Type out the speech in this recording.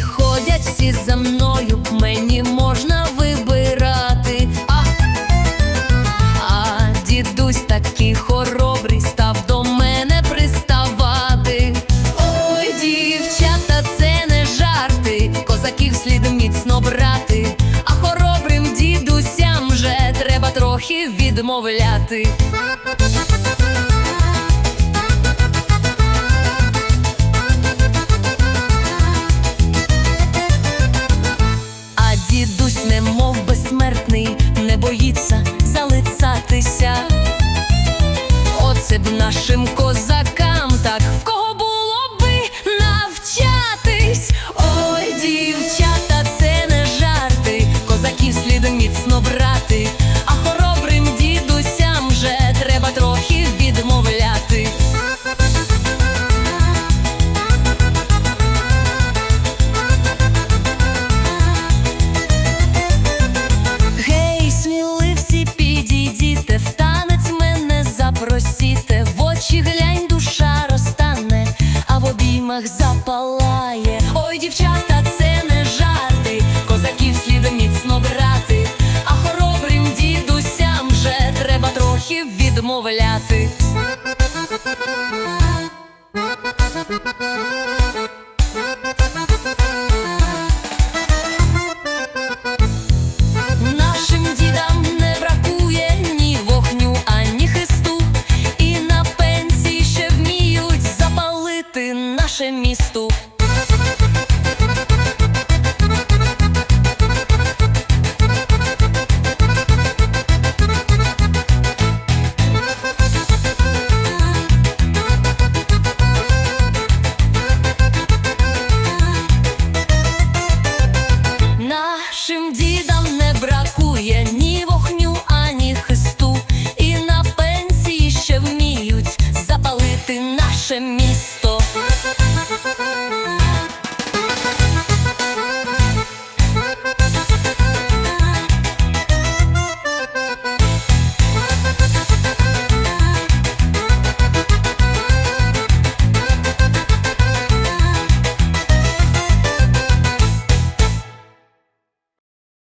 Ходять всі за мною, мені можна вибирати, а, а дідусь такий хоробрий став до мене приставати. Ой, дівчата, це не жарти, козаків слід міцно брати, а хоробрим дідусям вже треба трохи відмовляти. Залицатися. Оце б нашим козакам обіймах запалає. Ой, дівчата, це не жарти, козаків слід міцно брати, а хоробрим дідусям вже треба трохи відмовляти. Запалити наше місто. Нашим дідам не бракує ні вогню, ані хисту, і на пенсії ще вміють запалити наше місто.